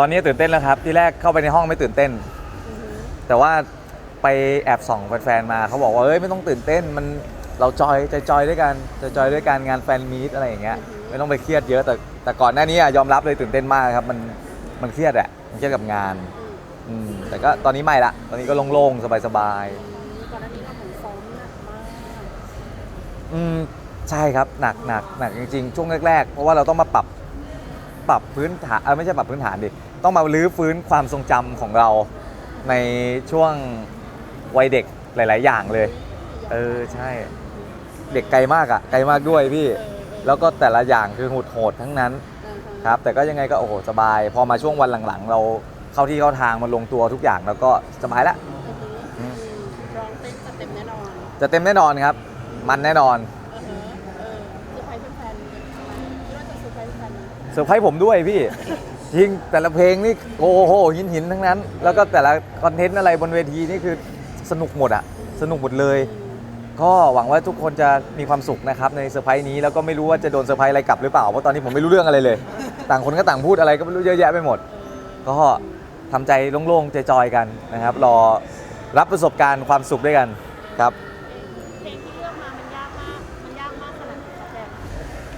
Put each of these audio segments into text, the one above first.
ตอนนี้ตื่นเต้นแล้วครับ ที่แรกเข้าไปในห้องไม่ตื่นเต้นอือหือแต่ว่าไปแอบส่องแฟนๆมาเขาบอกว่าเอ้ยไม่ต้องตื่นเต้นมันเราจอยใจจอยด้วยกันจะจอยด้วยกันงานแฟนมีตอะไรอย่างเงี้ยไม่ต้องไปเครียดเยอะแต่แต่ก่อนหน้านี้อะยอมรับเลยตื่นเต้นมากครับมันมันเครียดอะมันเครียดกับงานอืมอืมแต่ก็ตอนนี้ไม่ละตอนนี้ก็โล่งๆสบายก่อนหน้านี้เราเหมือนซ้อมหนักมากๆอืมใช่ครับหนักหนักหนักจริงๆช่วงแรกๆ เพราะว่าเราต้องมาปรับปรับพื้นฐานเออไม่ใช่ปรับพื้นฐานดิ ต้องมาลื้อฟื้นความทรงจำของเราในช่วงวัยเด็กหลาย ๆ อย่างเลย เออใช่ เด็กไกลมากอะ่ะไกลมากด้วยพี่เออเออแล้วก็แต่ละอย่างคือโหดโหดๆทั้งนั้นอ่าฮะครับ แต่ก็ยังไงก็โอ้โหสบาย พอมาช่วงวันหลัง ๆ เราเข้าที่เข้าทางมันลงตัวทุกอย่างแล้วก็สบายละ อือหืออืมร้องเต้นจัดเต็มแน่นอนจะเต็มแน่นอนครับ มันแน่นอนเออฮะเออเซอร์ไพรส์แฟนๆคิดว่าจะเซอร์ไพรส์แฟนไหมเซอร์ไพรส์ผมด้วยพี่ จริงแต่ละเพลงนี่โอ้โหหินหินๆทั้งนั้น แล้วก็แต่ละคอนเทนต์อะไรบนเวทีนี่คือสนุกหมดอะสนุกหมดเลย ก็หวังว่าทุกคนจะมีความสุขนะครับในเซอร์ไพรส์นี้แล้วก็ไม่รู้ว่าจะโดนเซอร์ไพรส์อะไรกลับหรือเปล่าเพราะตอนนี้ผมไม่รู้เรื่องอะไรเลย ต่างคนก็ต่างพูดอะไรก็ไม่รู้เยอะแยะไปหมด ก็ทำใจโล่งๆใจจอยๆกันนะครับ รอรับประสบการณ์ความสุขด้วยกันครับเพลงที่เลือกมามันยากมากมันยากมากขนาดไหนคะแบ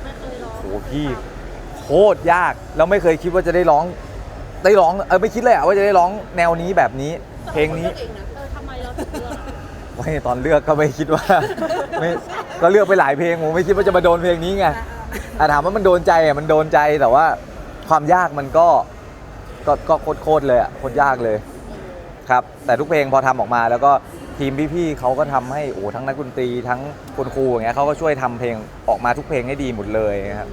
ไม่เคยร้องโหพี่โคตรยากแล้วไม่เคยคิดว่าจะได้ร้อง ได้ร้องเออไม่คิดเลยอะว่าจะได้ร้องแนวนี้แบบนี้เพลงนี้ เองนะเออทำไมเราถึงเลือกอะไม่ตอนเลือกก็ไม่คิดว่า ไม่ก็เลือกไปหลายเพลงผมไม่คิดว่าจะมาโดนเพลงนี้ไงอะถามว่ามันโดนใจอะมันโดนใจแต่ว่าความยากมันก็ก็ก็โคตรโคตรเลยอะโคตรยากเลยครับ แต่ทุกเพลงพอทำออกมาแล้วก็ทีมพี่ๆเขาก็ทำให้โอ้ทั้งนักดนตรีทั้งคุณครูอย่างเงี้ยเขาก็ช่วยทำเพลงออกมาทุกเพลงให้ดีหมดเลยครับ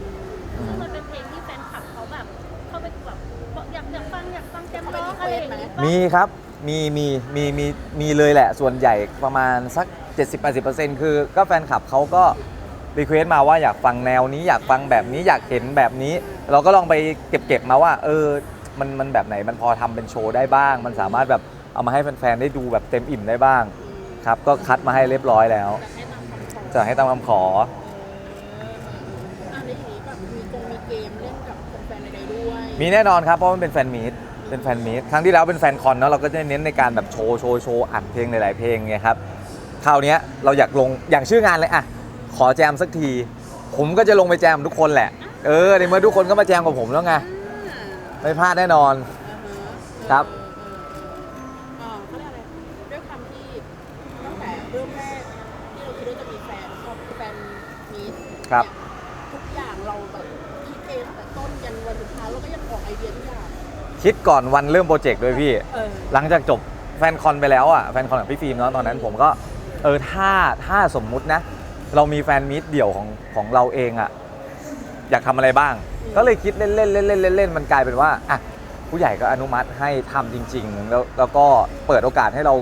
อยากฟังแจมร้องอะไรอย่างนี้ปะมีครับมีมีมีมีมีเลยแหละส่วนใหญ่ประมาณสัก 70-80%คือก็แฟนคลับเขาก็รีเควสต์มาว่าอยากฟังแนวนี้อยากฟังแบบนี้อยากเห็นแบบนี้ เราก็ลองไปเก็บเก็บมาว่า เออมันมันแบบไหนมันพอทำเป็นโชว์ได้บ้าง มันสามารถแบบเอามาให้แฟนๆได้ดูแบบเต็มอิ่มได้บ้างครับก็คัดมาให้เรียบร้อยแล้ว จะให้ตามคำขอจะให้ตามคำขออันนี้อย่างนี้แบบมีกงมีเกมเล่นกับแฟนๆใดๆด้วย มีแน่นอนครับเพราะมันเป็นแฟนมีต เป็นแฟนมีตครั้งที่แล้วเป็นแฟนคอนเนาะเราก็จะเน้นในการแบบโชว์โชว์โชว์อัดเพลงหลาย ๆ เพลงไงครับคราวเนี้ยเราอยากลงอย่างชื่องานเลยอะขอแจมสักที ผมก็จะลงไปแจมทุกคนแหละ เออในเมื่อทุกคนก็มาแจมกับผมแล้วไงอ่าไม่พลาดแน่นอนอ่าฮะครับเออเออเออเขาเรียกอะไรด้วยความที่ตั้งแต่เริ่มแรกที่เราคิดว่าจะมีแฟนพอแฟนมีตครับเนี่ยทุกอย่างเราแบบคิดเองแต่ต้นยันวันสุดท้ายเราก็ยังออกไอเดียทุกอย่าง คิดก่อนวันเริ่มโปรเจกต์ด้วยพี่ เออ หลังจากจบแฟนคอนไปแล้วอะแฟนคอนของพี่ฟิล์มเนาะตอนนั้นผมก็เออถ้าถ้าสมมุตินะ เรามีแฟนมิตเดี่ยวของของเราเองอะอยากทำอะไรบ้าง ก็เลยคิดเล่นเล่นเล่นเล่นเล่นเล่นมันกลายเป็นว่าอะผู้ใหญ่ก็อนุมัติให้ทำจริง ๆ แล้วแล้วก็เปิดโอกาสให้เรา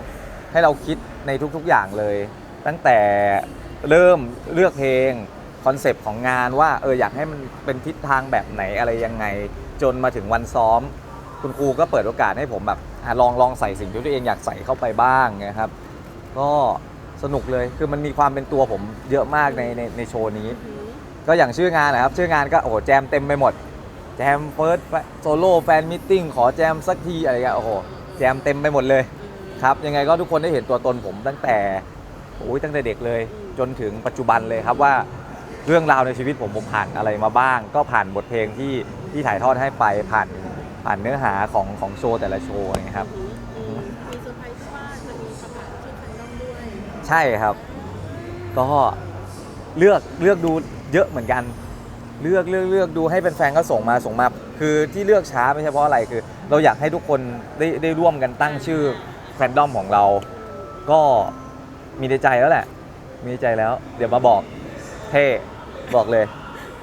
ให้เราคิดในทุกๆอย่างเลย ตั้งแต่เริ่มเลือกเพลงคอนเซปต์ของงานว่าเอออยากให้มันเป็นทิศทางแบบไหนอะไรยังไง จนมาถึงวันซ้อม คุณครูก็เปิดโอกาสให้ผมแบบอะลองลองใส่สิ่งที่ตัวเองอยากใส่เข้าไปบ้างนะครับ ก็สนุกเลยคือมันมีความเป็นตัวผมเยอะมากในในในโชว์นี้อืมก็อย่างชื่องานนะครับ ชื่องานก็โอ้โหแจมเต็มไปหมด แจมเฟิร์สโซโล่แฟนมิทติ้งขอแจมสักทีอะไรเงี้ยโอ้โหแจมเต็มไปหมดเลยครับยังไงก็ทุกคนได้เห็นตัวตนผมตั้งแต่โอ้ยตั้งแต่เด็กเลย จนถึงปัจจุบันเลยครับว่าเรื่องราวในชีวิตผมผมผ่านอะไรมาบ้าง ก็ผ่านบทเพลงที่ที่ถ่ายทอดให้ไปผ่าน ผ่านเนื้อหาของของโชว์แต่ละโชว์นะครับอืมอืมมีเซอร์ไพรส์ที่ว่าจะมีคำถามชื่อแฟนดอมด้วยใช่ครับ ก็เลือกเลือกดูเยอะเหมือนกัน เลือกเลือกเลือกดูให้แฟนๆก็ส่งมาส่งมา คือที่เลือกช้าไม่ใช่เพราะอะไรคือ เราอยากให้ทุกคนได้ได้ร่วมกันตั้งชื่อแฟนดอมของเรา ก็มีในใจแล้วแหละ มีในใจแล้ว เดี๋ยวมาบอกเท่บอกเลย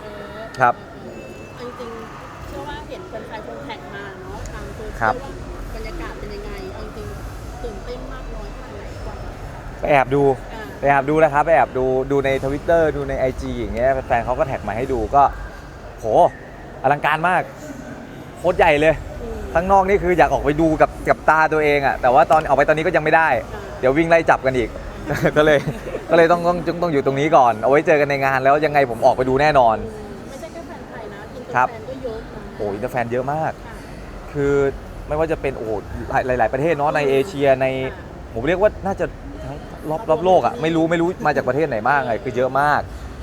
เออครับ ครัยบลว่าบรรยากาศเป็นยังไงเอาจริงๆตื่นเต้นมากน้อยขนาดไหนกว่าไปแอบดูอ่าไปแอบดูนะครับไปแอบดูดูในทวิตเตอร์ดูใน IG อย่างเงี้ยแฟนๆเขาก็แท็กมาให้ดูก็โหอลังการมากโคตรใหญ่เลย อืมข้างนอกนี่คืออยากออกไปดูกับกับตาตัวเองอะแต่ว่าตอนออกไปตอนนี้ก็ยังไม่ได้ อ่า เดี๋ยววิ่งไล่จับกันอีก ก็เลยก็เลยต้องต้องต้องต้องอยู่ตรงนี้ก่อน เอาไว้เจอกันในงานแล้วยังไงผมออกไปดูแน่นอน ไม่ใช่แค่แฟนไทยนะอินเตอร์ครับแฟนก็เยอะนะโอ้ยอินเตอร์แฟนเยอะมาก ค่ะคือ ไม่ว่าจะเป็นโอ้โหหลายหลายประเทศเนาะในเอเชียในผมเรียกว่าน่าจะทั้งรอบรอบโลกอะไม่รู้ไม่รู้มาจากประเทศไหนบ้างไงคือเยอะมาก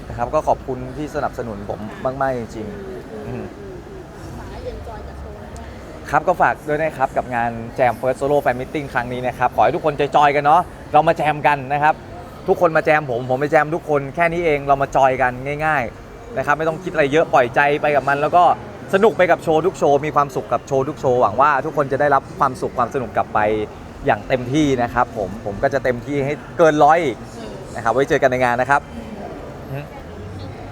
นะครับก็ขอบคุณที่สนับสนุนผมมากๆจริงๆอืมากให้เอ็นจอยกับโชว์แล้วก็ครับก็ฝากด้วยนะครับกับงานแจม First Solo Fan Meeting ครั้งนี้นะครับ ขอให้ทุกคนจอยๆกันเนาะเรามาแจมกันนะครับ ทุกคนมาแจมผมผมไปแจมทุกคนแค่นี้เองเรามาจอยกันง่าย ๆ นะครับ ไม่ต้องคิดอะไรเยอะปล่อยใจไปกับมัน แล้วก็ สนุกไปกับโชว์ทุกโชว์มีความสุขกับโชว์ทุกโชว์หวังว่าทุกคนจะได้รับความสุขความสนุกกลับไปอย่างเต็มที่นะครับ ผมผมก็จะเต็มที่ให้เกินร้อยอีกนะครับไว้เจอกันในงานนะครับอืม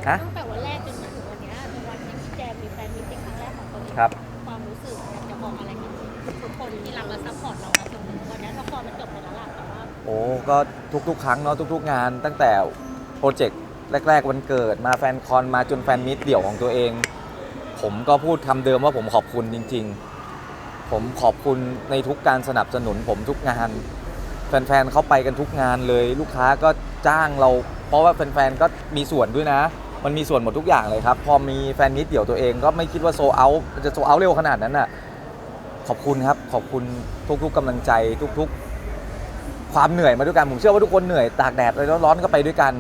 ฮะตั้งแต่วันแรกจนมาถึงวันเนี้ยเป็นวันที่พี่แจมมีแฟนมิตติ้งครั้งแรกของตัวเองครับ ความรู้สึกอยากจะบอกอะไรกับทุกคนที่รักและซัพพอร์ตเรามาจนถึงวันเนี้ยละครมันจบไปแล้วล่ะแต่ว่าโอ้ก็ทุกๆ ครั้งเนาะทุกๆ งานตั้งแต่โปรเจกต์แรก ๆ วันเกิดมาแฟนคอนมาจนแฟนมิตเดี่ยวของตัวเอง ผมก็พูดคำเดิมว่าผมขอบคุณจริง ๆ ผมขอบคุณในทุกการสนับสนุน ผมทุกงาน แฟนๆเขาไปกันทุกงานเลย ลูกค้าก็จ้างเรา เพราะว่าแฟนๆก็มีส่วนด้วยนะ มันมีส่วนหมดทุกอย่างเลยครับ พอมีแฟนมิตเดี่ยวตัวเองก็ไม่คิดว่าโซเอาจะโซเอาเร็วขนาดนั้นน่ะขอบคุณครับขอบคุณทุกๆกำลังใจทุก ๆ ความเหนื่อยมาด้วยกันผมเชื่อว่าทุกคนเหนื่อยตากแดดเลยร้อนๆก็ไปด้วยกัน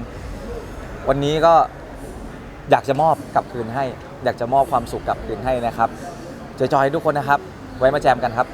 วันนี้ก็อยากจะมอบกลับคืนให้ อยากจะมอบความสุขกลับคืนให้นะครับจอยๆให้ทุกคนนะครับ ไว้มาแจมกันครับ